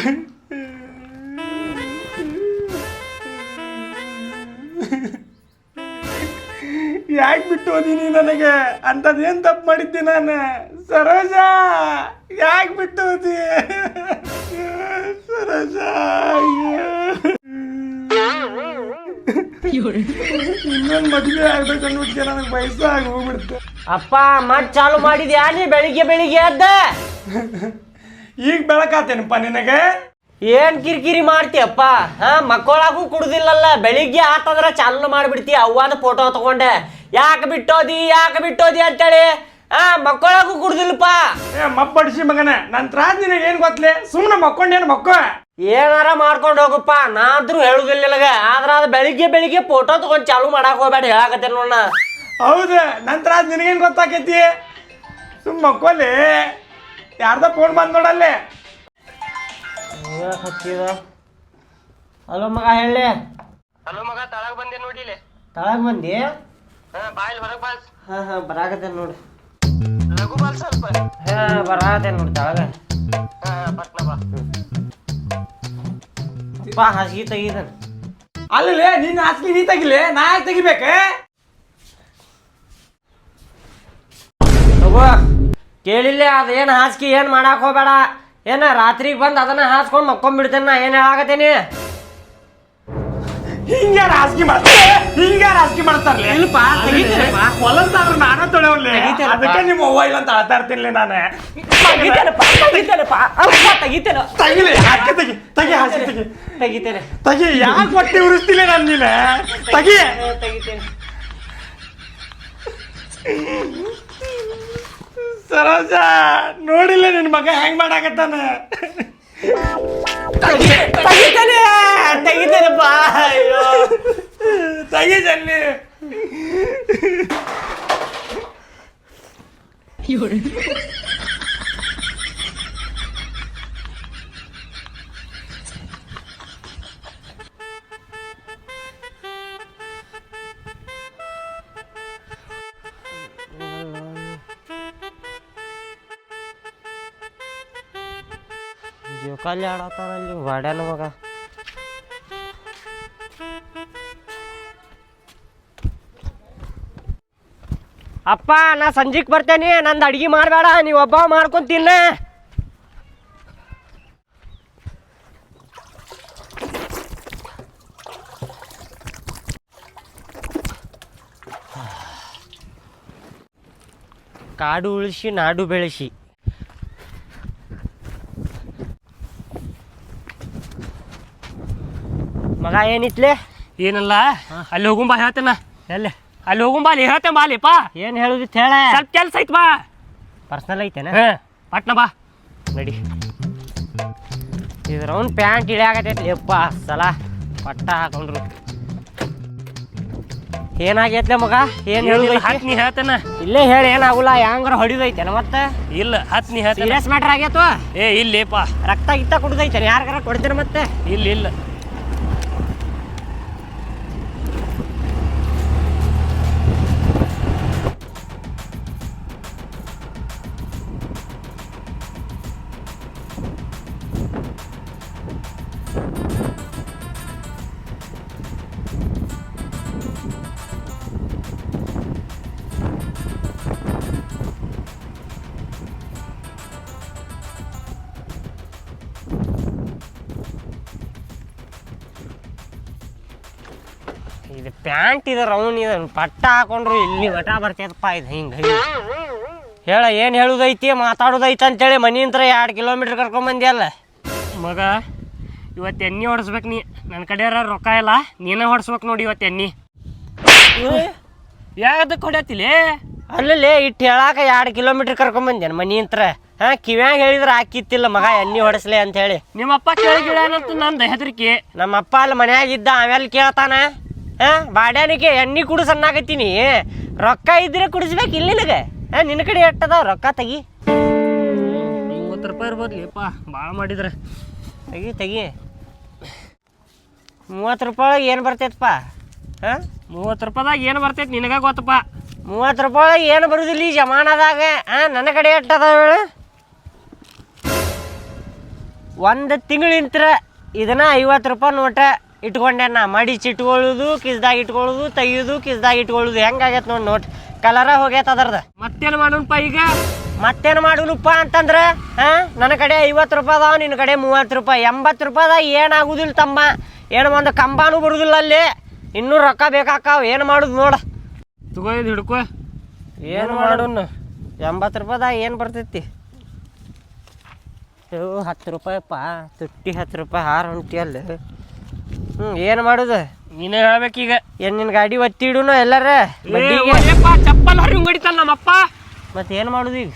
ಯಾಕೆ ಬಿಟ್ಟು ಹೋದೀನಿ ನನಗೆ? ಅಂಥದ್ದೇನು ತಪ್ಪು ಮಾಡಿದ್ದೆ ನಾನು? ಸರೋಜಾ! ಯಾಕೆ ಬಿಟ್ಟು ಹೋದಿ? ಸರೋಜ ಇನ್ನೊಂದು ಮದುವೆ ಆಗ್ಬೇಕು ಅನ್ಬಿಟ್ಟು ನನಗೆ ವಯಸ್ಸು ಆಗಿ ಹೋಗ್ಬಿಡ್ತು ಅಪ್ಪ ಮತ್ ಚಾಲು ಮಾಡಿದ್ಯಾ ನೀ ಬೆಳಿಗ್ಗೆ ಬೆಳಿಗ್ಗೆ ಎದ್ದ? ಈಗ ಬೆಳಕಾತೇನಪ್ಪ ನಿನಗೆ? ಏನ್ ಕಿರಿಕಿರಿ ಮಾಡ್ತೀಯಪ್ಪ? ಹಾ ಮಕ್ಕಳಾಗೂ ಕುಡುದಿಲ್ಲಲ್ಲ ಬೆಳಿಗ್ಗೆ ಆತಂದ್ರ ಚಾಲನ ಮಾಡಿಬಿಡ್ತಿ ಅವ್ವಾದ ಫೋಟೋ ತಗೊಂಡೆ. ಯಾಕೆ ಬಿಟ್ಟೋದಿ ಯಾಕೆ ಬಿಟ್ಟೋದಿ ಅಂತೇಳಿ? ಆ ಮಕ್ಕಳಾಗೂ ಕುಡ್ದಿಲ್ಲಪ್ಪ. ಏ ಮಬ್ಬಡಿಸಿ ಮಗನ ನನ್ನ ತ್ರಾಸ ನಿನಗೆ ಏನು ಗೊತ್ತಲೆ? ಸುಮ್ಮನೆ ಮಕ್ಕೊಂಡೇನು ಮಕ್ಕೋ? ಏನಾರ ಮಾಡ್ಕೊಂಡು ಹೋಗಪ್ಪ ನಾದ್ರೂ ಹೇಳುದಿಲ್ಲ ನಿನಗ. ಆದ್ರ ಅದು ಬೆಳಿಗ್ಗೆ ಬೆಳಿಗ್ಗೆ ಫೋಟೋ ತಗೊಂಡ್ ಚಾಲು ಮಾಡಕ್ ಹೋಗ್ಬೇಡ ಹೇಳಾಕತ್ತೇನ ನೋಡ ಹೌದು ನನ್ನ ತ್ರಾಸ ನಿನಗೇನು ಗೊತ್ತಾಕೈತಿ? ಸುಮ್ಮ ಮಕ್ಕೋಲಿ. ಯಾರ್ದ ಫೋನ್ ಬಂದ್ ನೋಡಲ್ಲೇ. ಹಚ್ಚಿದ ಹಲೋ ಮಗ ಹೇಳಿ. ಹಲೋ ಮಗ ತಳಗ್ ಬಂದೆ ನೋಡಿಲೆ ತಳಗ್ ಬಂದಿ? ಹಾ ಬಾಯಿಲ್ ಹೊರಗ್ ಬಾಲ್ ಹಾ ಹಾ ಬರಾಕತ್ತೇನ್ ನೋಡಿ. ಲಘು ಬಾಲ್ ಸ್ವಲ್ಪ ಹಾ ಬರಾಕತ್ತೇನ್ ನೋಡಿ ತಳಗ. ಹಾ ಪಟ್ನ ಬಾ. ಅಪ್ಪ ಹಾಸಿಗೆ ತೆಗೀದನ್ ಅಲ್ಲೇ ನಿನ್ನ ಹಾಸಿಗೆ ನೀ ತೆಗಿಲೆ? ನಾ ಯಾಕೆ ತೆಗಿಬೇಕೆ? ತಗೋ. ಕೇಳಿಲ್ಲ ಅದೇನು ಹಾಸಿಗೆ ಏನು ಮಾಡಕ್ಕೆ ಹೋಗಬೇಡ. ಏನ ರಾತ್ರಿಗೆ ಬಂದು ಅದನ್ನ ಹಾಸ್ಕೊಂಡು ಮಕ್ಕೊಂಡ್ಬಿಡ್ತೇನೆ ನಾ ಏನು ಹೇಳಾಕತ್ತೇನಿ? ಹಿಂಗೆ ರಾಜಕೀಯ ಮಾಡ್ತಾರೆ? ಹಿಂಗ್ಯಾರ ರಾಜಕೀಯ ಮಾಡ್ತಾರಲ್ಲ ಇಲ್ಲಪ್ಪ, ತೆಗಿತೀರಪ್ಪ. ಹೊಲಂತಾರ ನಾನ ತೊಳೆವಲ್ಲೇ ತೆಗಿತೀರಪ್ಪ. ಅದಕ್ಕೆ ನಿಮ್ಮ ಅವ್ವ ಇಲ್ಲ ಅಂತ ಆಡ್ತಾ ಇರ್ತೀನಿ ನಾನು? ತೆಗಿತೇನಪ್ಪ ತೆಗಿತೇನಪ್ಪ. ಅಪ್ಪ ತೆಗಿತೇನೆ? ತೆಗಿಲಿ ಯಾಕೆ ತೆಗಿ ತೆಗಿ ಹಾಸಿ ತೆಗಿ. ತೆಗಿತೇನೆ ತೆಗಿ ಯಾಕೆ ಹೊಟ್ಟೆ ಉರಿಸ್ತಿಲ್ಲ ನಾನು ನೀನು ತೆಗಿ. ತೆಗಿತೇನೆ. ಸರೋಜ ನೋಡಿಲ್ಲ ನಿನ್ ಮಗ ಹೆಂಗ್ ಮಾಡಾಕತ್ತಾನ? ತೆಗಿತೇನೆ ತೆಗಿತಾನಪ್ಪ ಅಯ್ಯೋ. ತೆಗಿ ಜಲ್ಲಿ ಜೋಕಾಲಿ ಆಡತ್ತಾನಲ್ಲಿ ವಾಡ್ಯಾನ ಮಗ ಅಪ್ಪ ನಾ ಸಂಜೆಗೆ ಬರ್ತೇನೆ ನಂದು ಅಡ್ಗೆ ಮಾಡಬೇಡ ನೀವು ಒಬ್ಬ ಮಾಡ್ಕೊಂತಿಲ್ಲ ಕಾಡು ಉಳಿಸಿ ನಾಡು ಬೆಳೆಸಿ ಏನಿತ್ಲೆ? ಏನಲ್ಲ ಅಲ್ಲಿ ಹೋಗುಂಬಾ ಹೇಳ್ತೇನ. ಎಲ್ಲಿ? ಅಲ್ಲಿ ಹೋಗುಂಬಾ ಅಲ್ಲಿ ಹೇಳ್ತೇನೆ ಬಾ ಅಲ್ಲಿಪ್ಪ ಏನು ಹೇಳುದಿತ್ತು ಹೇಳ? ಸ್ವಲ್ಪ ಕೆಲ್ಸ ಐತ್ ಬಾ. ಪರ್ಸನಲ್ ಐತೇನ? ಹಾ ಪಟ್ನ ಬಾ. ನಡಿ. ಇದ್ರ ಅವ್ನು ಪ್ಯಾಂಟ್ ಇಳಿಯಾಗತೈತಿ ಯಪ್ಪ ಸಲ ಪಟ್ಟ ಹಾಕೊಂಡ್ರು. ಏನಾಗೈತ್ಲೆ ಮಗ? ಏನ್ ಹತ್ನಿ ಹೇಳುದೈತಿ? ಹತ್ ನೀ ಹೇಳ್ತೇನ. ಇಲ್ಲೇ ಹೇಳಿ ಏನಾಗುಲ್ಲ ಹೆಂಗಾರ ಹೊಡಿದೈತೇನ ಮತ್ತೆ? ಇಲ್ಲ ಹತ್ ನೀ ಮ್ಯಾಟರ್ ಸೀರಿಯಸ್ ಮ್ಯಾಟ್ರ್ ಆಗೈತು ಏ ಇಲ್ಲೇಪ್ಪ ರಕ್ತ ಗಿತ್ತ ಕುಡ್ದೈತೇನೆ? ಯಾರಿಗಾರ ಕೊಡ್ತೇನೆ ಮತ್ತೆ? ಇಲ್ಲ ಇಲ್ಲ. ಪ್ಯಾಂಟ್ ಅವನು ರೌನ್ ಇದು ಪಟ್ಟ ಹಾಕೊಂಡ್ರು ಇಲ್ಲಿ ಮಠ ಬರ್ತೈತಪ್ಪ ಇದು ಹಿಂಗೆ ಹೇಳ ಏನು ಹೇಳುದೈತಿ ಮಾತಾಡೋದೈತಿ ಅಂತೇಳಿ ಮನಿಂತ್ರ ಎರಡು ಕಿಲೋಮೀಟ್ರ್ ಕರ್ಕೊಂಬಂದಿಯಲ್ಲ ಮಗ ಇವತ್ತು ಎಣ್ಣೆ ಹೊಡ್ಸ್ಬೇಕು ನೀ. ನನ್ನ ಕಡೆ ರೊಕ್ಕ ಇಲ್ಲ ನೀನೇ ಹೊಡ್ಸ್ಬೇಕು ನೋಡಿ ಇವತ್ತು ಎಣ್ಣೆ. ಯಾವ್ದಕ್ಕೆ ಹೊಡ್ಯತಿಲೇ ಅಲ್ಲಲ್ಲೇ ಇಟ್ಟು ಹೇಳಾಕ ಎರಡು ಕಿಲೋಮೀಟ್ರ್ ಮನಿ ಮನಿಂತ್ರ ಹಾಂ ಕಿವ್ಯಾಗ ಹೇಳಿದ್ರೆ ಹಾಕಿತ್ತಿಲ್ಲ ಮಗ ಎಣ್ಣೆ ಹೊಡೆಸ್ಲಿ ಅಂತ ಹೇಳಿ ನಿಮ್ಮಪ್ಪ ಕೇಳಿ ಗಿಡ ನಂದು ಹೆದರಿಕೆ. ನಮ್ಮಪ್ಪ ಅಲ್ಲಿ ಮನ್ಯಾಗ ಇದ್ದ ಆಮೇಲೆ ಕೇಳ್ತಾನ. ಹಾಂ ಬಾಡ್ಯಾನಿಗೆ ಎಣ್ಣೆ ಕುಡು ಸಣ್ಣಾಗತ್ತೀನಿ ರೊಕ್ಕ ಇದ್ರೆ ಕುಡಿಸ್ಬೇಕು ಇಲ್ಲಿ ನಿನಗೆ. ಹಾಂ ನಿನ್ನ ಕಡೆ ಎಟ್ಟದ ರೊಕ್ಕ ತೆಗಿ. ಮೂವತ್ತು ರೂಪಾಯಿ ಇರ್ಬೋದ್ಲಿಪ್ಪ ಭಾಳ ಮಾಡಿದ್ರೆ. ತೆಗಿ ತೆಗಿ. ಮೂವತ್ತು ರೂಪಾಯಿ ಏನು ಬರ್ತೈತಪ್ಪ ಹಾಂ? ಮೂವತ್ತು ರೂಪಾಯಿದಾಗ ಏನು ಬರ್ತೈತೆ ನಿನಗೆ ಗೊತ್ತಪ್ಪ ಮೂವತ್ತು ರೂಪಾಯಿ ಏನು ಬರುದಿಲ್ಲ ಈ ಜಮಾನದಾಗ? ಹಾಂ ನನ್ನ ಕಡೆ ಎಟ್ಟದ ಹೇಳು? ಒಂದು ತಿಂಗಳಿಂತ್ರ ಇದನ್ನ ಐವತ್ತು ರೂಪಾಯಿ ನೋಟ ಇಟ್ಕೊಂಡೆ ನಾ ಮಡಿಚ್ ಇಟ್ಕೊಳ್ಳೋದು ಕಿಸ್ದಾಗ ಇಟ್ಕೊಳ್ಳೋದು ತೆಗಿಯೋದು ಕಿಸ್ದಾಗ ಇಟ್ಕೊಳ್ಳೋದು. ಹೆಂಗಾಗೈತೆ ನೋಡಿ ನೋಟ್. ಕಲರ ಹೋಗೈತೆ ಅದ್ರದ್ದು ಮತ್ತೇನು ಮಾಡೋಣಪ್ಪ ಈಗ? ಮತ್ತೇನು ಮಾಡೋಣಪ್ಪ ಅಂತಂದ್ರೆ ಹಾಂ ನನ್ನ ಕಡೆ ಐವತ್ತು ರೂಪಾಯಿ ಅದಾವ ನಿನ್ನ ಕಡೆ ಮೂವತ್ತು ರೂಪಾಯಿ. ಎಂಬತ್ತು ರೂಪಾಯಿದಾಗ ಏನಾಗುದಿಲ್ಲ ತಮ್ಮ? ಏನು ಒಂದು ಕಂಬಾನು ಬರುದಿಲ್ಲ ಅಲ್ಲಿ. ಇನ್ನೂ ರೊಕ್ಕ ಬೇಕಾಕಾವ ಏನು ಮಾಡೋದು ನೋಡ. ತಗೋ ಹಿಡ್ಕೊ. ಏನು ಮಾಡೋಣ? ಎಂಬತ್ತು ರೂಪಾಯಿದಾಗ ಏನು ಬರ್ತೈತಿ? ಹತ್ತು ರೂಪಾಯಪ್ಪ ತುಟ್ಟಿ ಹತ್ತು ರೂಪಾಯಿ ಹಾರ ಹೊಂಟಿ ಅಲ್ಲಿ ಏನು ಮಾಡುದು? ನೀನೇ ಹೇಳ್ಬೇಕೀಗ. ಏನು ನಿನ್ ಗಾಡಿ ಒತ್ತಿಡುನು ಎಲ್ಲಾರ? ಬಡ್ಡಿಗೆ ಚಪ್ಪಲ್ ಹರಿ ಹೊಡಿತಾನ ನಮ್ಮಪ್ಪ? ಮತ್ತೆ ಏನ್ ಮಾಡುದು ಈಗ?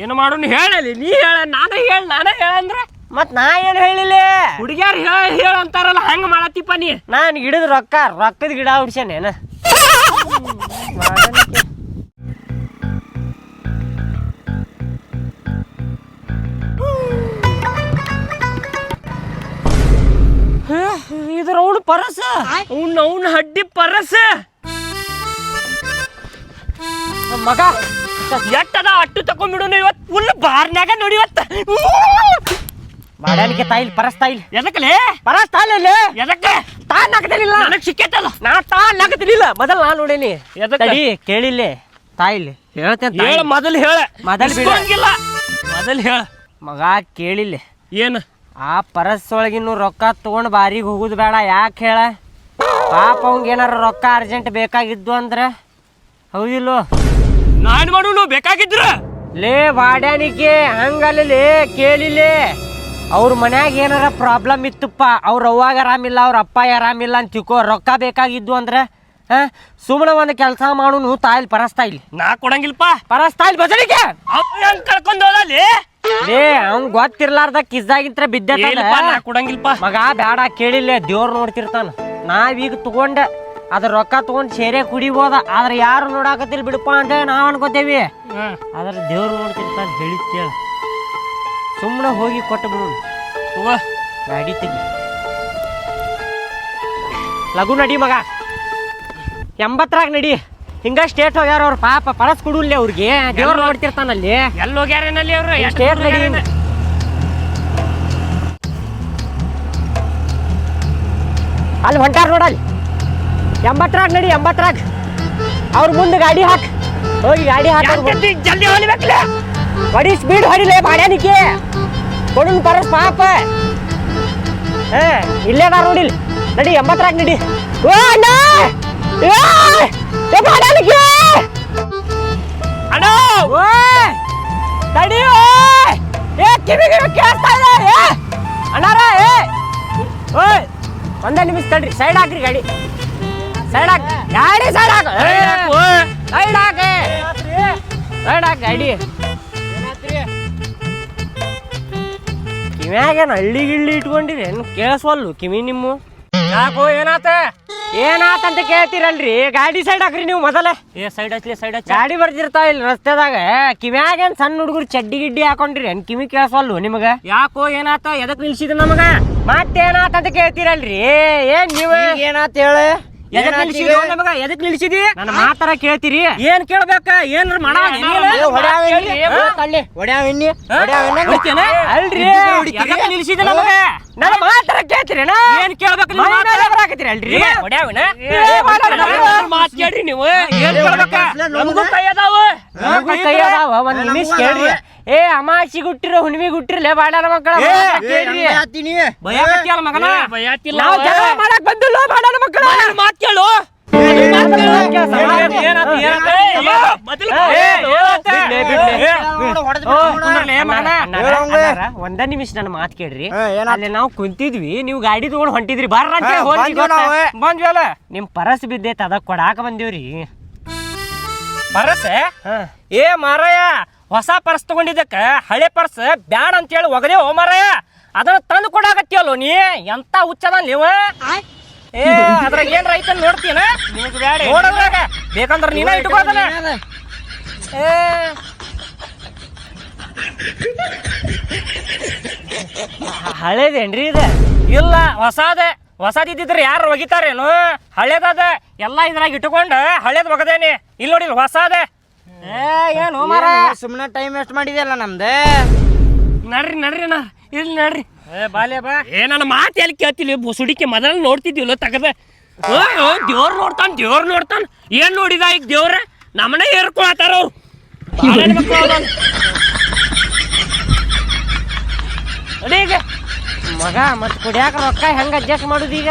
ಏನು ಮಾಡೋನು ಹೇಳಲಿ ನೀ ಹೇಳ ನಾನೇ ಹೇಳ ನಾನೇ ಹೇಳ ಮತ್ ಮತ್ತು ನಾ ಏನ್ ಹೇಳಿಲ್ಲ ಹುಡುಗ್ಯಾರ ಹೇಳ ಹೇಳ ಅಂತಾರಲ್ಲ ಹಂಗ ಮಾಡತ್ತಿಪ್ಪ ನೀ? ನಾನು ಗಿಡದ ರೊಕ್ಕ ರೊಕ್ಕದ ಗಿಡ ಹುಡ್ಸ್ಯಾನೇನ ಇದ್ರ ಪರಸ? ಅವ್ನ ಅವ್ನ ಹಡ್ಡಿ ಪರಸ. ಮಗ ಎಟ್ಟದ ಅಟ್ಟು ತಕೊಂಡ್ಬಿಡೋನು ಇವತ್ತು ಫುಲ್ ಬಾರ್ನ್ಯಾಗ ನೋಡಿ ಇವತ್ತು ಬಾಡಾನಿಕೆ ತಾಯಿಲ್ ಪರಸ್ ತಾಯಿಲ್. ಎದಕ್ಕಲೇ ಪರಸ್ ತಾಯಿಲ್. ಎದಕ್ಕೆ ತಾ ನಗದಿಲ್ಲ ನನಗೆ ಸಿಕ್ಕೇತಲ್ಲ ನಾ ತಾ ನಗದಿಲ್ಲ ಮೊದಲು ನಾ ನೋಡೇನಿ. ಎದಕ್ಕ? ತಡಿ ಕೇಳಿಲ್ಲ. ತಾಯಿಲ್. ಹೇಳ್ತೇನೆ ಹೇಳ ಮೊದಲು ಹೇಳ. ಮೊದಲು ಬಿಡಂಗಿಲ್ಲ ಮೊದಲು ಮೊದಲ್ ಹೇಳ. ಮಗ ಕೇಳಿಲ್ಲ. ಏನು? ಆ ಪರಸ್ ಒಳಗಿನ್ನು ರೊಕ್ಕ ತಗೊಂಡ್ ಬಾರಿಗೆ ಹೋಗುದು ಬೇಡ ಯಾಕೆ ಹೇಳ? ಪಾಪ ಅವಂಗ ಏನಾರ ರೊಕ್ಕ ಅರ್ಜೆಂಟ್ ಬೇಕಾಗಿದ್ದು ಅಂದ್ರೆ? ಹೌದಿಲ್ಲೋ? ನಾನು ಮಾಡೋನು ಬೇಕಾಗಿದ್ರ? ಲೇ ವಾಡ್ಯಾನಿಕೆ ಹಂಗಲ್ಲೇ ಕೇಳಿಲೇ ಅವ್ರ ಮನ್ಯಾಗ ಏನಾರ ಪ್ರಾಬ್ಲಮ್ ಇತ್ತಪ್ಪ ಅವ್ರ ಅವ್ವಾಗ ಆರಾಮಿಲ್ಲ ಅವ್ರ ಅಪ್ಪ ಆರಾಮಿಲ್ಲ ಅಂತ ತಿಳ್ಕೊ ರೊಕ್ಕ ಬೇಕಾಗಿದ್ದು ಅಂದ್ರೆ ಹಾ? ಸುಮ್ಮನೆ ಒಂದು ಕೆಲಸ ಮಾಡುನು ತಾಯಿಲ್ ಇಲ್ಲಿ ನಾ ಕೊಡಂಗಿಲ್ಪ? ಇಲ್ಲಿ ಬದಲಿಗೆ ಕಳ್ಕೊಂಡ್ ಹೋದಲ್ಲಿ ಲೇ ಅವ್ನ್ ಗೊತ್ತಿರ್ಲಾರ್ದ ಕಿಸ್ದಾಗಿಂತ್ರ ಬಿದ್ದೆ ನಾ ಕೊಡಂಗಿಲ್ಪ. ಮಗ ಬೇಡ ಕೇಳಿಲ್ಲ ದೇವ್ರ ನೋಡ್ತಿರ್ತಾನ. ನಾವೀಗ ತಗೊಂಡ. ಅದ್ರ ರೊಕ್ಕ ತಗೊಂಡ್ ಸೇರೆ ಕುಡಿಬೋದ. ಆದ್ರೆ ಯಾರು ನೋಡಾಕತ್ತಿಲ್ ಬಿಡಪ್ಪ ಅಂತ ನಾವ್ ಅನ್ಕೋತೇವಿ. ಆದ್ರೆ ದೇವ್ರು ನೋಡ್ತಿರ್ತಾನ ಹೇಳಿದ್ ಕೇಳ. ಸುಮ್ಮನೆ ಹೋಗಿ ಕೊಟ್ಟು ಬಿಡು. ತಗೋ. ಗಾಡಿ ತೆಗಿ. ಲಘು ನಡಿ ಮಗ. ಎಂಬತ್ತರಾಗ ನಡಿ. ಹಿಂಗ ಸ್ಟೇಟ್ ಹೋಗ್ಯಾರ ಅವ್ರ ಪಾಪ ಪಳಸ್ ಕೊಡುಲ್ಲೇ ಅವ್ರಿಗೆ. ದೇವ್ರು ನೋಡ್ತಿರ್ತಾನಲ್ಲಿ. ಎಲ್ಲಿ ಹೋಗ್ಯಾರೇನಲ್ಲಿ ಅವ್ರು? ಸ್ಟೇಟ್? ಅಲ್ಲಿ ಹೊಂಟಾರ ನೋಡಲ್ಲಿ ಎಂಬತ್ತರಾಗ ನಡಿ ಎಂಬತ್ತರಾಗ ಅವ್ರ ಮುಂದೆ ಗಾಡಿ ಹಾಕ್. ಹೋಗಿ ಗಾಡಿ ಹಾಕಿ ಜಲ್ದಿ ಹೊಲಿಬೇಕಲ್ಲ ಹೊಡಿ ಸ್ಪೀಡ್ ಹೊಡಿಲೇ ಬಾಡ್ಯಾನಿಕೆ ಕೊಡುನ್ ಪರಸ್ ಪಾಪ. ಹ ಇಲ್ಲೇ ಅದಾರ ನೋಡಿಲ್ ನಡಿ ಎಂಬತ್ತರಾಗ ನಡಿ. ಓ ಅಣ್ಣ! ಒಂದೇ ನಿಮಿಷ ತಡ್ರಿ ಸೈಡ್ ಹಾಕ್ರಿ ಗಾಡಿ. ಸೈಡ್ ಹಾಕ್ ಗಾಡಿ ಸೈಡ್ ಹಾಕ್. ಸೈಡ್ ಹಾಕ ಸೈಡ್ ಹಾಕ ಗಾಡಿ. ಕಿವ್ಯಾಗೇನು ಹಳ್ಳಿ ಗಿಳ್ಳಿ ಇಟ್ಕೊಂಡಿರಿ? ಏನು ಕೇಳಿಸ್ವಲ್ಲು ಕಿವಿ ನಿಮ್ಮ? ಯಾಕೋ ಏನಾತ? ಏನಾತಂತ ಕೇಳ್ತೀರಲ್ರಿ? ಗಾಡಿ ಸೈಡ್ ಹಾಕ್ರಿ ನೀವು ಮೊದಲೇ. ಏ ಸೈಡ್ ಹಚ್ಲಿ ಸೈಡ್ ಹಚ್ಚ. ಗಾಡಿ ಬರ್ತಿರ್ತಾವ ಇಲ್ಲಿ ರಸ್ತೆದಾಗ. ಕಿವ್ಯಾಗೇನ್ ಸಣ್ಣ ಹುಡುಗರು ಚಡ್ಡಿ ಗಿಡ್ಡಿ ಹಾಕೊಂಡ್ರಿ? ಏನ್ ಕಿವಿ ಕೇಳಿಸಲ್ಲು ನಿಮಗ? ಯಾಕೋ ಏನಾತ? ಎದಕ್ ನಿಲ್ಸಿದ ನಮಗ? ಮತ್ತೇನಾತಂತ ಕೇಳ್ತಿರಲ್ರಿ? ಏನ್ ನೀವು? ಏನಾತ ಹೇಳ? ಎದಕ್ ನಿಲ್ಸಿದ ನಮಗ ಎದಕ್ ನಿಲ್ಸಿದಿ ನನ್ನ ಮಾತಾರ ಕೇಳ್ತೀರಿ? ಏನ್ ಕೇಳ್ಬೇಕ? ಏನ್ರ ಮಾಡ ಅಲ್ರಿ. ಎದಕ್ ನಿಲ್ಸಿದಿ ನಮಗ? ನನ್ನ ಮಾತಾರ ಏನ್ ಕೇಳ್ಬೇಕು? ಅಲ್ರಿ? ಮಾತ್ ಕೇಳ್ರಿ ನೀವು. ಏನ್ ಕೇಳ್ಬೇಕ? ನಮಗೂ ಕೈ ಅದಾವ. ಕೈ ಅದಾವ. ಒಂದ್ ನಿಮಿಷ ಕೇಳ್ರಿ. ಏ ಅಮಾಸಿ ಗುಟ್ಟಿರ ಹುಣ್ಣಿಮೆ ಗುಟ್ಟಿರ್ಲೆ ಬಾಡನ ಮಕ್ಕಳ ಮಗನ ನಾವ್ ಜಗಳ ಮಾಡಕ್ ಬಂದಿಲ್ಲ ಬಾಡನ ಮಕ್ಕಳ ಮಾತ್ ಕೇಳು ಒಂದ ನಿಮಿಷ ನನ್ನ ಮಾತು ಕೇಳ್ರಿ ಅಲ್ಲಿ ನಾವು ಕುಂತಿದ್ವಿ ನೀವು ಗಾಡಿ ತಗೊಂಡ್ ಹೊಂಟಿದ್ರಿ ಬರ್ರ ಅಂತ. ಬಂದ್ವಲ್ಲ ನಿಮ್ ಪರಸ್ ಬಿದ್ದೈತೆ ಅದ ಕೊಡಾಕ ಬಂದಿವ್ರಿ ಪರಸ್ ಹಾ ಏ ಮಾರಾಯ ಹೊಸ ಪರ್ಸ್ ತಗೊಂಡಿದ್ದಕ್ಕೆ ಹಳೆ ಪರ್ಸ್ ಬ್ಯಾಡ ಅಂತೇಳಿ ಒಗದೆ ಓ ಮಾರಾಯ. ಅದನ್ನ ತಂದು ಕೊಡಾಕತ್ತಿಯಲ್ಲೋ ನೀ? ಎಂತ ಹುಚ್ಚದ ನೀವು? ಏ ಅದ್ರಾಗ ಏನ್ ರೈತ ನೋಡ್ತೀನ? ನೋಡದ್ರಾಗ ಬೇಕಂದ್ರ ನೀನ ಇಟ್ಕೋದನ ಏ. ಹಳೇದೇನ್ರಿ ಇದು? ಇಲ್ಲ ಹೊಸಾದ. ಹೊಸದಿದ್ದಿದ್ರೆ ಯಾರು ಒಗಿತಾರೇನು? ಹಳೇದದ. ಎಲ್ಲ ಇದ್ರಾಗ ಇಟ್ಕೊಂಡು ಹಳೇದ್ ಒಗದೇನಿ. ಇಲ್ಲಿ ನೋಡಿ ಹೊಸಾದ. ಏ ಏನು ಮಾರ ಸುಮ್ಮನೆ ಟೈಮ್ ವೇಸ್ಟ್ ಮಾಡಿದೆಯಲ್ಲ ನಮ್ದು? ನಡ್ರಿ ನಡ್ರಿ ಅಣ್ಣ. ಇಲ್ಲಿ ನಡ್ರಿ. ಏ ಬಾಲ್ಯ ಬಾ. ಏ ನನ್ನ ಮಾತು ಎಲ್ಲಿ ಕೇಳ್ತಿಲ್ಲ ಬುಸುಡಿಕೆ ಮೊದಲು ನೋಡ್ತಿದ್ದಿಲ್ಲ ತಗದ. ಓ ದೇವ್ರು ನೋಡ್ತಾನ ದೇವ್ರು ನೋಡ್ತಾನ. ಏನ್ ನೋಡಿದ ಈಗ ದೇವ್ರ? ನಮ್ಮನೆ ಏರ್ಕೊಳತಾರ ಅವ್ರು. ಈಗ. ಮಗ ಮತ್ ಕುಡಿಯಾಕ ರೊಕ್ಕ ಹೆಂಗ ಅಡ್ಜಸ್ಟ್ ಮಾಡುದು ಈಗ?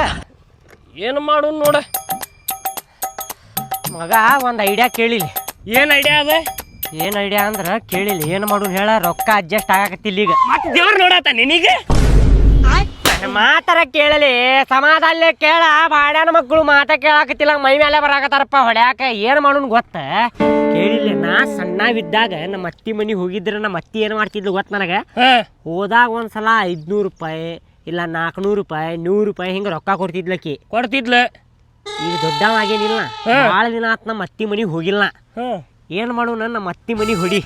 ಏನು ಮಾಡು ನೋಡ. ಮಗ ಒಂದು ಐಡಿಯಾ ಕೇಳಿಲ್ಲ ಏನ್ ಐಡಿಯಾ ಅದ? ಏನ್ ಐಡಿಯಾ ಅಂದ್ರ ಕೇಳಿಲ್ಲ ಏನ್ ಮಾಡು ಹೇಳ ರೊಕ್ಕ ಅಡ್ಜಸ್ಟ್ ಆಗಾಕತ್ತಿಲ್ಲ ಈಗ. ಮತ್ತೆ ದೇವ್ರ ನೋಡತ್ತ ನಿನಗೆ? ಮಾತಾರ ಕೇಳಲಿ ಸಮಾಧಾನ ಕೇಳ ಬಾಡ್ಯಾನ ಮಕ್ಕಳು ಮಾತ ಕೇಳಾಕತ್ತಿಲ್ಲ ಮೈ ಮೇಲೆ ಬರಾಕತ್ತಾರಪ್ಪ ಹೊಡ್ಯಾಕ ಏನ್ ಮಾಡೋನ್ ಗೊತ್ತ? ಕೇಳಿಲ್ಲ ನಾ ಸಣ್ಣವಿದ್ದಾಗ ನಮ್ಮ ಅತ್ತಿ ಮನಿ ಹೋಗಿದ್ರೆ ನಮ್ಮ ಅತ್ತಿ ಏನ್ ಮಾಡ್ತಿದ್ಲು ಗೊತ್ತ ನನಗ? ಹೋದಾಗ ಒಂದ್ಸಲ ಐದ್ನೂರು ರೂಪಾಯಿ ಇಲ್ಲ ನಾಲ್ಕುನೂರು ರೂಪಾಯಿ ನೂರು ರೂಪಾಯಿ ಹಿಂಗ ರೊಕ್ಕ ಕೊಡ್ತಿದ್ಲಕಿ ಕೊಡ್ತಿದ್ಲ? ಈಗ ದೊಡ್ಡವಾಗೇನಿಲ್ಲ. ಬಹಳ ಭಾಳ ದಿನ ಆತ್ ನಮ್ಮ ಅತ್ತಿ ಮನಿಗೆ ಹೋಗಿಲ್ಲ. ಏನು ಮಾಡೋಣ ನಮ್ಮ ಅತ್ತಿ ಮನಿಗೆ ಹೊಡಿ.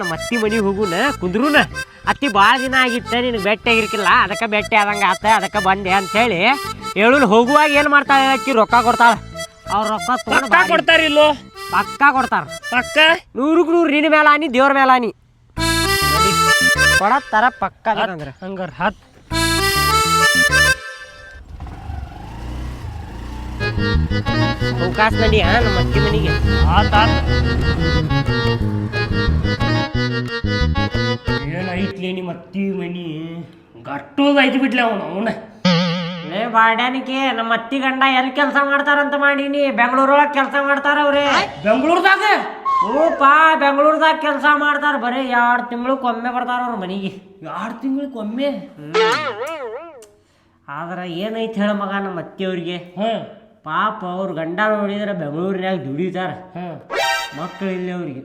ನಮ್ಮ ಅತ್ತಿ ಮನಿಗೆ ಹೋಗುನ ಕುಂದ್ರೂನ. ಅತ್ತಿ ಭಾಳ ದಿನ ಆಗಿತ್ತ ನಿನಗೆ ಬೆಟ್ಟ ಆಗಿರ್ಕಿಲ್ಲ ಅದಕ್ಕೆ ಬೆಟ್ಟ ಆದಂಗ ಆತ ಅದಕ್ಕೆ ಬಂದೆ ಅಂತ ಹೇಳಿ ಹೇಳುಲ್ ಹೋಗುವಾಗ ಏನ್ ಮಾಡ್ತಾಳೆ ಅಕ್ಕಿ ರೊಕ್ಕ ಕೊಡ್ತಾಳ. ಅವ್ರ ರೊಕ್ಕ ತಗೊಂಡ್ ಕೊಡ್ತಾರ ಇಲ್ಲೋ? ಪಕ್ಕ ಕೊಡ್ತಾರ. ಪಕ್ಕ? ನೂರಕ್ಕೆ ನೂರು ನಿನ್ನ ಮೇಲ ಆನಿ ದೇವ್ರ ಮೇಲ ಆನಿ ಕೊಡತ್ತಾರ ಪಕ್ಕ ಅಂದ್ರೆ ಹಂಗಾರ ಹತ್. ಅವಕಾಶ ನಡಿ ಹಾ ನಮ್ಮ ಅಜ್ಜಿ ಮನೆಗೆ. ಏನೈತ್ಲಿ ನಿಮ್ಮ ಅತ್ತಿ ಮನಿ? ಗಟ್ಟೋದೈತಿ ಬಿಡ್ಲಿ ಅವನು ಅವನ. ಏ ಬಾಡ್ಯಾನಿಕೆ ನಮ್ಮ ಅತ್ತಿ ಗಂಡ ಎಲ್ಲಿ ಕೆಲಸ ಮಾಡ್ತಾರಂತ ಮಾಡೀನಿ. ಬೆಂಗಳೂರೊಳಗೆ ಕೆಲಸ ಮಾಡ್ತಾರ ಅವ್ರೆ. ಬೆಂಗಳೂರದಾಗ? ಓಪಾ ಬೆಂಗಳೂರದಾಗ ಕೆಲಸ ಮಾಡ್ತಾರ ಬರೀ ಎರಡು ತಿಂಗಳಿಗೊಮ್ಮೆ ಬರ್ತಾರ ಅವ್ರ ಮನೆಗೆ. ಎರಡು ತಿಂಗಳು ಒಮ್ಮೆ ಆದ್ರೆ ಏನೈತಿ ಹೇಳ ಮಗ ನಮ್ಮ ಅತ್ತಿಯವ್ರಿಗೆ ಹಾ. ಪಾಪ ಅವ್ರ ಗಂಡ ನೋಡಿದ್ರೆ ಬೆಂಗಳೂರಿನಾಗ ದುಡಿತಾರ. ಮಕ್ಕಳಿಲ್ಲ ಮಕ್ಕಳು ಇಲ್ಲಿ ಅವ್ರಿಗೆ.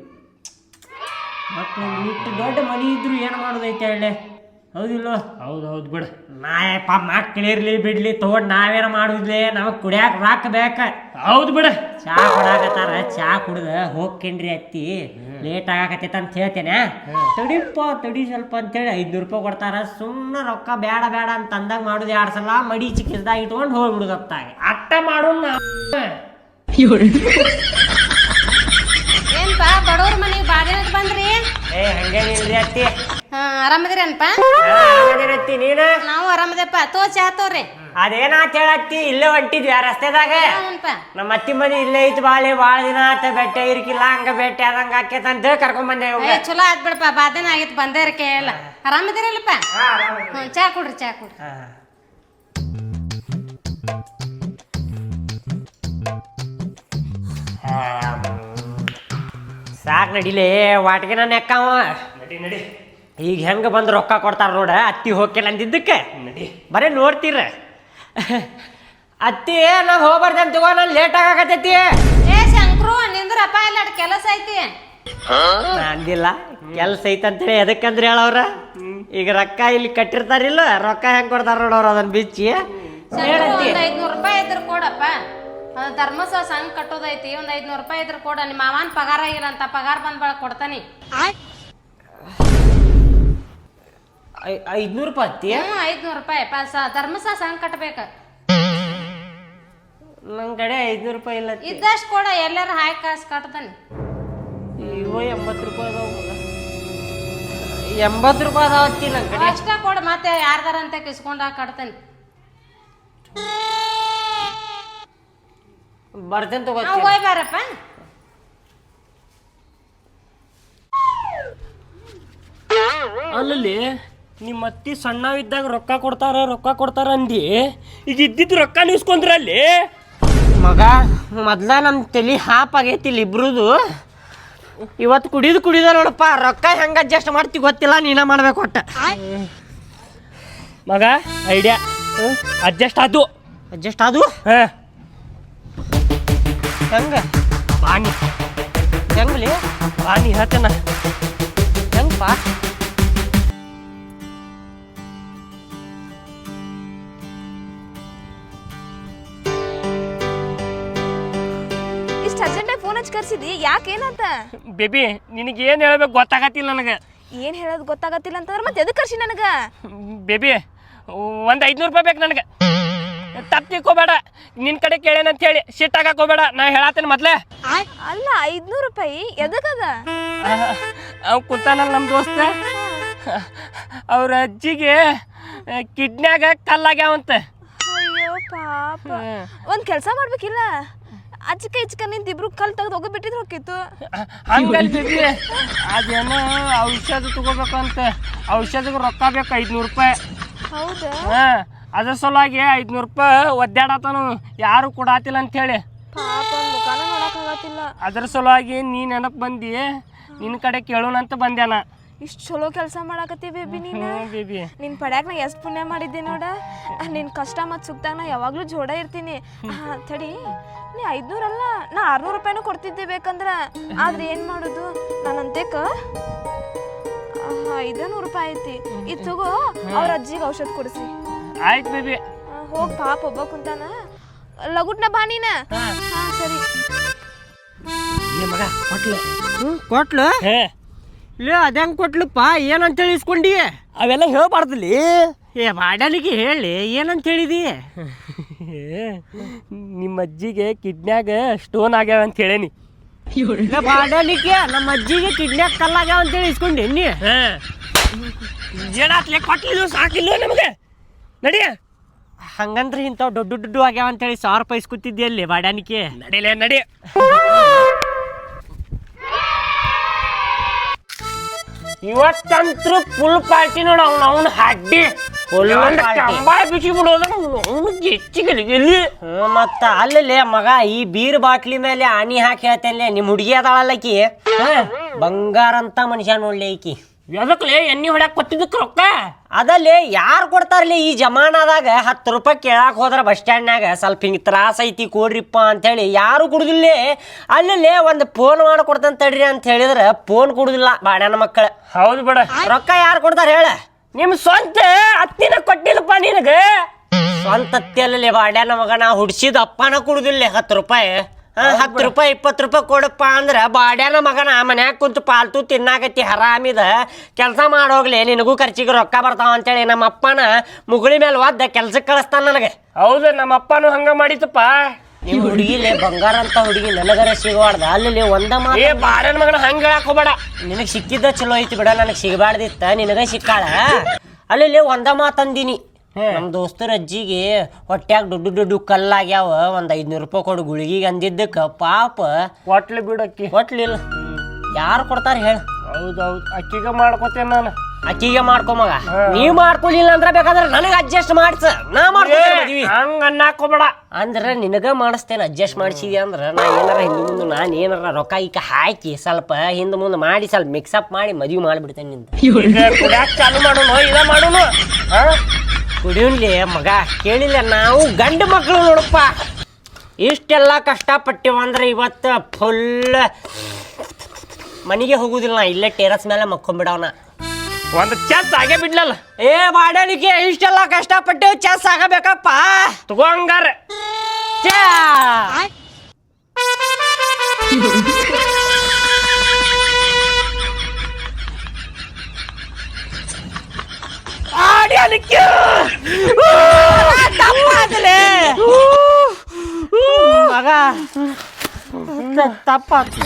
ಮಕ್ಕಳು ಇಟ್ಟು ದೊಡ್ಡ ಮನೆ ಇದ್ರು ಏನು ಮಾಡೋದೈತೆ ಹೇಳಿ ಹೌದಿಲ್ಲ? ಹೌದು ಹೌದು ಬಿಡ. ನಾ ಪಾಪ ಮಕ್ಳಿರ್ಲಿ ಬಿಡ್ಲಿ ತಗೊಂಡ್ ನಾವೇನ ಮಾಡುದ್ಲಿ? ನಮಗ್ ಕುಡಿಯಾಕ ರಾಕ್ ಬೇಕ. ಹೌದು ಬಿಡ. ಚಾ ಕೊಡಾಕತ್ತಾರ ಚಾ ಕುಡ್ದ ಹೋಗ್ಕೇನ್ರಿ ಅತ್ತಿ? ಲೇಟ್ ಆಗಾಕತ್ತೈತ ಅಂತ ಹೇಳ್ತೇನೆ. ತಡಿಪ್ಪ ತಡಿ ಸ್ವಲ್ಪ ಅಂತೇಳಿ ಐದ್ನೂರು ರೂಪಾಯಿ ಕೊಡ್ತಾರ. ಸುಮ್ಮನೆ ರೊಕ್ಕ ಬೇಡ ಬೇಡ ಅಂತ ಅಂದಾಗ ಮಾಡುದು ಎರಡು ಸಲ ಮಡಿ ಚಿಕ್ಕದಾಗ ಇಟ್ಕೊಂಡು ಹೋಗ್ಬಿಡುದತ್ತಾಗ ಅಟ್ಟ ಮಾಡೋಣ ಏನ್ಪಾ ಬಡವ್ರ ಮನೆ ಬಾಗಿಲಕ್ಕೆ ಬಂದ್ರಿ? ಏ ಹಂಗೇನಿಲ್ರಿ ಅತ್ತಿ. ಹಾ ಆರಾಮದಿರೇನಪ್ಪ? ಆರಾಮದಿರತ್ತಿ ನೀನು? ನಾವು ಆರಾಮದೇಪ್ಪ. ತೋ ಚಾ ತೋರಿ. ಅದೇನಾತ್ ಹೇಳತ್ತಿ ಇಲ್ಲೇ ಹೊಂಟಿದ್ವಿ ಆ ರಸ್ತೆದಾಗ ನಮ್ಮ ಅತ್ತಿ ಮನಿ ಇಲ್ಲೇ ಐತಿ ಬಾಳೆ ಭಾಳ ದಿನ ಆತ ಬೆಟ್ಟೆ ಇರ್ಕಿಲ್ಲ ಹಂಗ ಬೆಟ್ಟೆ ಆದಂಗ ಆಕೇತ ಅಂತ ಕರ್ಕೊಂಡ್ ಬಂದೆ ಏ ಚಲೋ ಆತ್ ಬಿಡಪ್ಪ. ಬಾದಿನ ಆಗಿತ್ತು ಬಂದೇ ಇರಕ್ಕೆ ಎಲ್ಲ ಆರಾಮದಿರಲ್ಲಪ್ಪ? ಹ್ಞೂ ಚಾ ಕುಡ್ರಿ ಚಾ ಕುಡ್ರಿ. ಸಾಕ್ ನಡಿಲೇ ವಾಟ್ಗೆ ನೆಕ್ಕವ? ನಡಿ ನಡಿ. ಈಗ ಹೆಂಗೆ ಬಂದು ರೊಕ್ಕ ಕೊಡ್ತಾರ ನೋಡ ಅತ್ತಿ ಹೋಗಿಲ್ಲ ಅಂದಿದ್ದಕ್ಕೆ. ಬರೀ ಬರೇ ನೋಡ್ತೀರ. ಅತ್ತಿ ನಾ ಹೋಗ್ಬಾರ್ದಂತ ತಗೋ ನಾನು ಲೇಟ್ ಆಗಾಕತ್ತೈತಿ. ಏ ಶಂಕ್ರು ನಿಂದ್ರಪ್ಪ ಇಲ್ಲ ಅಡ್ ಕೆಲಸ ಐತಿ. ನಾ ಅಂದಿಲ್ಲ ಕೆಲ್ಸ ಐತಂತೇಳಿ ಎದಕ್ಕಂದ್ರೆ ಹೇಳವ್ರ ಈಗ ರೊಕ್ಕ ಇಲ್ಲಿ ಕಟ್ಟಿರ್ತಾರಿಲ್ಲ ರೊಕ್ಕ ಹೆಂಗ್ ಕೊಡ್ತಾರ ನೋಡವ್ರ ಅದನ್ನ ಬಿಚ್ಚಿ. ಒಂದ್ ಐದ್ನೂರು ರೂಪಾಯಿ ಇದ್ರ ಕೊಡಪ್ಪ. ಅದು ಧರ್ಮಸ್ಥಳ ಸಂಘ ಕಟ್ಟೋದೈತಿ ಒಂದ್ ಐದ್ನೂರು ರೂಪಾಯಿ ಇದ್ರ ಕೊಡ. ನಿಮ್ಮ ಮಾವನ್ ಪಗಾರ ಆಗಿಲ್ಲ ಅಂತ ಪಗಾರ ಬಂದ್ ಬಳಕ ಕೊಡ್ತಾನಿ. ಐ- ಐದ್ನೂರು ರೂಪಾಯಿ ಹತ್ತಿ? ಹ್ಞೂ ಐದ್ನೂರು ರೂಪಾಯಿ. ಪಾಸ ಸ- ಹಂಗೆ ಕಟ್ಬೇಕು. ನನ್ ಕಡೆ ಐದ್ನೂರು ರೂಪಾಯಿ ಇಲ್ಲ ಅತ್ತಿ. ಇದ್ದಷ್ಟು ಕೊಡ ಎಲ್ಲರೂ ಹಾಯ್ ಕಾಸು ಕಟ್ತಾನೆ ಇವ ಎಂಬತ್ತು ರೂಪಾಯಿ ಅದಾವ. ಎಂಬತ್ತು ರೂಪಾಯಿ ಅದಾವ ಅತ್ತಿ ನನ್ ಕಡೆ. ಅಷ್ಟ ಕೊಡ ಮತ್ತೆ ಯಾರ್ದಾರ ಅಂತ ಕಿಸ್ಕೊಂಡಾಗ ಕಟ್ತಾನೆ. ಬರ್ತೇನೆ ನಾವು ಹೋಯ್ ಬಾರಪ್ಪ. ಅಲ್ಲಲ್ಲಿ ನಿಮ್ಮ ಅತ್ತಿ ಸಣ್ಣವಿದ್ದಾಗ ರೊಕ್ಕ ಕೊಡ್ತಾರ ರೊಕ್ಕ ಕೊಡ್ತಾರ ಅಂದಿ. ಈಗ ಇದ್ದಿದ್ದು ರೊಕ್ಕ ನೀಸ್ಕೊಂಡ್ರ ಅಲ್ಲಿ? ಮಗ ಮೊದ್ಲ ನಮ್ಮ ತಲಿ ಹಾಪ್ ಆಗೈತಿ ಇಲ್ಲಿ ಇಬ್ರುದು. ಇವತ್ತು ಕುಡಿದು ಕುಡಿದ ನೋಡಪ್ಪ ರೊಕ್ಕ ಹೆಂಗ ಅಡ್ಜಸ್ಟ್ ಮಾಡ್ತಿ ಗೊತ್ತಿಲ್ಲ ನೀನ ಮಾಡ್ಬೇಕು ಒಟ್ಟ. ಮಗ ಐಡಿಯಾ ಅಡ್ಜಸ್ಟ್ ಆದು ಅಡ್ಜಸ್ಟ್ ಆದು ಹಂಗ? ಹೆಂಗ ಬಾಣಿ ಹೆಂಗ್ಲಿ? ಬಾಣಿ ಹೇಳ್ತೇನ. ಹೆಂಗಪ್ಪ ಕರ್ಸಿದಿ ಯಾಕೇನಂತ? ಬೇಬಿ ನಿನಗೆ ಏನು ಹೇಳ್ಬೇಕು ಗೊತ್ತಾಗತ್ತಿಲ್ಲ ನನಗೆ. ಏನ್ ಹೇಳೋದು ಗೊತ್ತಾಗತ್ತಿಲ್ಲ ಅಂತಂದ್ರೆ ಮತ್ತೆ ಎದಕ್ಕೆ ಕರ್ಸಿ ನನಗ? ಬೇಬಿ ಒಂದು ಐದುನೂರು ರೂಪಾಯಿ ಬೇಕು ನನಗೆ. ತಪ್ಪು ತಿಳ್ಕೊಬೇಡ. ನಿನ್ನ ಕಡೆ ಕೇಳೇನಂತ ಹೇಳಿ. ಸಿಟ್ ಹೋಗ್ಬೇಡ. ನಾ ಹೇಳತ್ತೇನೆ ಮೊದ್ಲೇ. ಅಲ್ಲ ಐದ್ನೂರು ರೂಪಾಯಿ? ಎದಕ್ಕದ ಅವ್ ಕುಂತಾನಲ್ಲ ನಮ್ಮ ದೋಸ್ತ. ಅವ್ರ ಅಜ್ಜಿಗೆ ಕಿಡ್ನ್ಯಾಗ ಕಲ್ಲಾಗ್ಯಾವಂತ ಅಯ್ಯೋ ಪಾಪ. ಒಂದ್ ಕೆಲಸ ಮಾಡ್ಬೇಕಿಲ್ಲ? ಅಚ್ಚಕ ಇಚ್ಕ ನಿಂತ ಇಬ್ರು ಕಲ್ ತೆಗೆದು ಹೋಗಿ ಬಿಟ್ಟಿದ್ರೆ ಹೋಗಿತ್ತು ಹಂಗಲ್ ಬಿಡ್ರಿ ಅದೇನೋ ಔಷಧ ತಗೋಬೇಕಂತ. ಔಷಧಕ್ಕೆ ರೊಕ್ಕ ಬೇಕು ಐದ್ನೂರು ರೂಪಾಯಿ. ಹೌದಾ? ಹಾ ಅದ್ರ ಸಲುವಾಗಿ ಐದ್ನೂರು ರೂಪಾಯಿ ಒದ್ದಾಡತನು. ಯಾರು ಕೊಡಾತಿಲ್ಲ ಅಂತೇಳಿ ಪಾಪ ಮುಖಾನ ನೋಡಕ್ ಆಗತ್ತಿಲ್ಲ. ಅದ್ರ ಸಲುವಾಗಿ ನೀ ನೆನಪು ಬಂದಿ. ನಿನ್ನ ಕಡೆ ಕೇಳೋಣ ಅಂತ ಬಂದೆ ಬಂದ್ಯಾನ ಇಷ್ಟ್ ಚಲೋ ಕೆಲಸ ಮಾಡಾಕತ್ತಿ ಬೇಬಿ ನೀನು? ಹ್ಞೂ ಬೇಬಿ. ನಿನ್ ಪಡ್ಯಾಕ ನಾ ಎಷ್ಟು ಪುಣ್ಯ ಮಾಡಿದ್ದೆ ನೋಡ? ನಿನ್ ಕಷ್ಟ ಮತ್ ಸುಖದಾಗ ನಾ ಯಾವಾಗಲೂ ಜೋಡ ಇರ್ತೀನಿ. ಹಾ, ತಡಿ. ನೀ ಐದ್ನೂರ ಅಲ್ಲ ನಾ ಆರ್ನೂರು ರೂಪಾಯಿನೂ ಕೊಡ್ತಿದ್ದೆ ಬೇಕಂದ್ರೆ. ಆದ್ರೆ ಏನು ಮಾಡೋದು? ನಾನು ಅಂತೇಕ ಐದ ನೂರು ರೂಪಾಯಿ ಐತಿ. ಇದು ತಗೋ ಅವ್ರ ಅಜ್ಜಿಗೆ ಔಷಧ ಕೊಡಿಸಿ. ಆಯ್ತು ಬೇಬಿ. ಹೋಗಿ ಪಾಪ ಒಬ್ಬ ಕುಂತಾನ. ಲಗುಟ್ನ ಬಾ ನೀನ. ಹಾ. ಸರಿ. ಮಗ ಕೊಟ್ಲು. ಹ್ಞೂ ಕೊಟ್ಲು? ಹೇ. ಲೇ ಅದಂಗೆ ಕೊಟ್ಲಪ್ಪ? ಏನಂತೇಳಿ ಇಸ್ಕೊಂಡಿ ಅವೆಲ್ಲ ಹೇಳ್ಬಾರ್ದಲ್ಲಿ ಏ ಮಾಡಲಿಕ್ಕೆ ಹೇಳಿ ಏನಂತ ಹೇಳಿದಿ? ನಿಮ್ಮ ಅಜ್ಜಿಗೆ ಕಿಡ್ನ್ಯಾಗ ಸ್ಟೋನ್ ಆಗ್ಯಾವ ಅಂತ ಹೇಳೇನಿ. ಮಾಡಲಿಕ್ಕೆ? ನಮ್ಮ ಅಜ್ಜಿಗೆ ಕಿಡ್ನ್ಯಾಗ ಕಲ್ಲಾಗ್ಯಾವ ಅಂತೇಳಿ ಇಸ್ಕೊಂಡಿ ನೀ ಜೇಡಾತ್ಲೆ ಕೊಟ್ಟಿಲ್ಲ ಸಾಕಿಲ್ಲ ನಮಗೆ? ನಡಿಯ. ಹಂಗಂದ್ರೆ ಇಂಥವು ದೊಡ್ಡ ದೊಡ್ಡ ಆಗ್ಯಾವ ಅಂತೇಳಿ ಸಾವಿರ ರೂಪಾಯಿ ಇಸ್ಕೊತಿದ್ದೆ ಅಲ್ಲಿ ಬಾಡಾನಿಕೆ ನಡಿಲೇ ನಡಿ. ಇವತ್ತಂತ್ರು ಫುಲ್ ಪಾರ್ಟಿ ನೋಡ ಅವ್ನು ಅವ್ನ ಹಡ್ಡಿ. ಒಲ್ಲೊಂದು. ಕಂಬಾಳ ಬಿಸಿ ಬಿಡೋದ ಅವನು ಹೆಚ್ಚಿಗೆ ಎಲ್ಲಿ? ಮತ್ತ ಅಲ್ಲೇ ಮಗ ಈ ಬೀರ್ ಬಾಟ್ಲಿ ಮೇಲೆ ಆನಿ ಹಾಕಿ ಹೇಳ್ತೇನೆ ನಿಮ್ಮ ಹುಡುಗಿ ಅದಾಳಲ್ಲಕಿ ಬಂಗಾರ ಅಂತ ಮನುಷ್ಯ ನೋಡ್ಲಿ ಈಕಿ. ಎದಕ್ಲೆ ಎಣ್ಣೆ ಹೊಡ್ಯಾಕ ಕೊಟ್ಟಿದ್ದಕ್ಕೆ ರೊಕ್ಕ? ಅದಲ್ಲಿ ಯಾರು ಕೊಡ್ತಾರಲಿ ಈ ಜಮಾನದಾಗ ಹತ್ತು ರೂಪಾಯಿ ಕೇಳಾಕ್ ಹೋದ್ರ ಬಸ್ ಸ್ಟ್ಯಾಂಡ್ನಾಗ ಸ್ವಲ್ಪ ಹಿಂಗೆ ತ್ರಾಸ ಐತಿ ಕೊಡ್ರಿಪ್ಪ ಅಂತೇಳಿ ಯಾರು ಕುಡುದಿಲ್ಲ. ಅಲ್ಲಲ್ಲಿ ಒಂದು ಫೋನ್ ಮಾಡಿ ಕೊಡ್ತಾನೆ ತಡ್ರಿ ಅಂತ ಹೇಳಿದ್ರೆ ಫೋನ್ ಕುಡುದಿಲ್ಲ ಬಾಡ್ಯಾನ ಮಕ್ಕಳ. ಹೌದು ಬಿಡ. ರೊಕ್ಕ ಯಾರು ಕೊಡ್ತಾರೆ ಹೇಳ. ನಿಮ್ಮ ಸ್ವಂತ ಹತ್ತಿನ ಕೊಟ್ಟಿಲ್ಲಪ್ಪ ನಿನಗೆ? ಸ್ವಂತ ಅಲ್ಲಲ್ಲಿ ಬಾಡ್ಯಾನ ಮಗ ನಾ ಹುಡ್ಸಿದ ಅಪ್ಪನ ಕುಡುದಿಲ್ಲ ಹತ್ತು ರೂಪಾಯಿ. ಹತ್ತು ರೂಪಾಯಿ ಇಪ್ಪತ್ತು ರೂಪಾಯಿ ಕೊಡಪ್ಪ ಅಂದ್ರೆ ಬಾಡ್ಯಾನ ಮಗನ ಮನ್ಯಾಗ ಕುಂತು ಪಾಲ್ತು ತಿನ್ನಾಕತ್ತಿ ಹರಾಮಿದ ಕೆಲಸ ಮಾಡೋಗ್ಲಿ ನಿನಗೂ ಖರ್ಚಿಗೆ ರೊಕ್ಕ ಬರ್ತಾವ ಅಂತೇಳಿ ನಮ್ಮ ಅಪ್ಪನ ಮುಗುಳಿ ಮೇಲೆ ಒದ್ದ ಕೆಲ್ಸಕ್ಕೆ ಕಳಿಸ್ತಾನ ನನಗೆ. ಹೌದು ನಮ್ಮ ಅಪ್ಪನು ಹಂಗ ಮಾಡಿತಪ್ಪ ನಿಮ್ಮ ಹುಡುಗಿಲೆ ಬಂಗಾರ ಅಂತ ಹುಡುಗಿ ನನಗರ ಸಿಗಬಾರ್ದ. ಅಲ್ಲಿ ಒಂದ ಮಾತು ಬಾರನ್ ಮಗನ ಹಂಗ ಹೇಳಕ್ ಹೋಗ್ಬೇಡ. ನಿನಗೆ ಸಿಕ್ಕಿದ್ದ ಚಲೋ ಐತಿ ಬಿಡ ನನಗೆ ಸಿಗಬಾರ್ದಿತ್ತ ನಿನಗ ಸಿಕ್ಕಾಳ. ಅಲ್ಲಿ ಒಂದ ಮಾತಂದಿನಿ ನಮ್ಮ ದೋಸ್ತರ ಅಜ್ಜಿಗೆ ಹೊಟ್ಯಾಗ ದೊಡ್ಡ ದೊಡ್ಡ ಕಲ್ಲಾಗ್ಯಾವ ಒಂದ್ ಐದ್ನೂರು ರೂಪಾಯಿ ಕೊಡು ಗುಳಿಗಿಗೆ ಅಂದಿದ್ದಕ್ಕ. ಪಾಪ. ಕೊಟ್ಲಿ ಬಿಡಕ್ಕಿ ಕೊಟ್ಲಿಲ್ಲ ಯಾರು ಕೊಡ್ತಾರ ಹೇಳ. ಹೌದೌದು ಅಕ್ಕಿಗ ಮಾಡ್ಕೋತೇನೆ ನಾನು. ಅಕ್ಕಿಗೆ ಮಾಡ್ಕೊ ಮಗ. ನೀವ್ ಮಾಡ್ಕೊಲಿಲ್ಲ ಅಂದ್ರೆ ಬೇಕಾದ್ರೆ ನನಗೆ ಅಡ್ಜಸ್ಟ್ ಮಾಡ್ಸ. ನಾ ಮಾಡ್ಕೊತೀನಿ ಮದ್ವಿ. ಹಂಗ ಅನ್ನಾಕೋಬೇಡ ಅಂದ್ರ ನಿನಗ ಮಾಡಿಸ್ತೇನೆ ಅಡ್ಜಸ್ಟ್ ಮಾಡಿಸಿದಿ ಅಂದ್ರ ನಾ ಏನಾರ ಹಿಂದೆ ಮುಂದೆ ನಾನು ಏನಾರ ರೊಕ್ಕ ಈಕ ಹಾಕಿ ಸ್ವಲ್ಪ ಹಿಂದೆ ಮುಂದೆ ಮಾಡಿ ಸ್ವಲ್ಪ ಮಿಕ್ಸಪ್ ಮಾಡಿ ಮದ್ವಿ ಮಾಡಿಬಿಡ್ತೇನೆ ನಿಂದ. ಕುಡ್ಯಾಕ್ ಚಾಲು ಮಾಡೋಣ ಇದ ಮಾಡೋಣ ಕುಡಿಯೋನ್ಲಿ ಮಗ. ಕೇಳಿಲ್ಲ ನಾವು ಗಂಡು ಮಕ್ಕಳು ನೋಡಪ್ಪ. ಇಷ್ಟೆಲ್ಲ ಕಷ್ಟಪಟ್ಟಿವಂದ್ರೆ ಇವತ್ತು ಫುಲ್ ಮನೆಗೆ ಹೋಗುದಿಲ್ಲ ನಾ. ಇಲ್ಲೇ ಟೆರಸ್ ಮೇಲೆ ಮಕ್ಕೊಂಬಿಡವನ. ಒಂದು ಚೆಸ್ ಆಗೇ ಬಿಡ್ಲಲ್ಲ? ಏ ಮಾಡಲಿಕ್ಕೆ ಇಷ್ಟೆಲ್ಲ ಕಷ್ಟಪಟ್ಟು ಚೆಸ್ ಆಗಬೇಕಪ್ಪ. ತಗೋ ಹಂಗಾರ ಛೇ! ಆಡ್ಯಾಲಿಕ್ಕೆ ತಪ್ಪಾದ್ಲೇ. ಮಗ ತಪ್ಪಾತು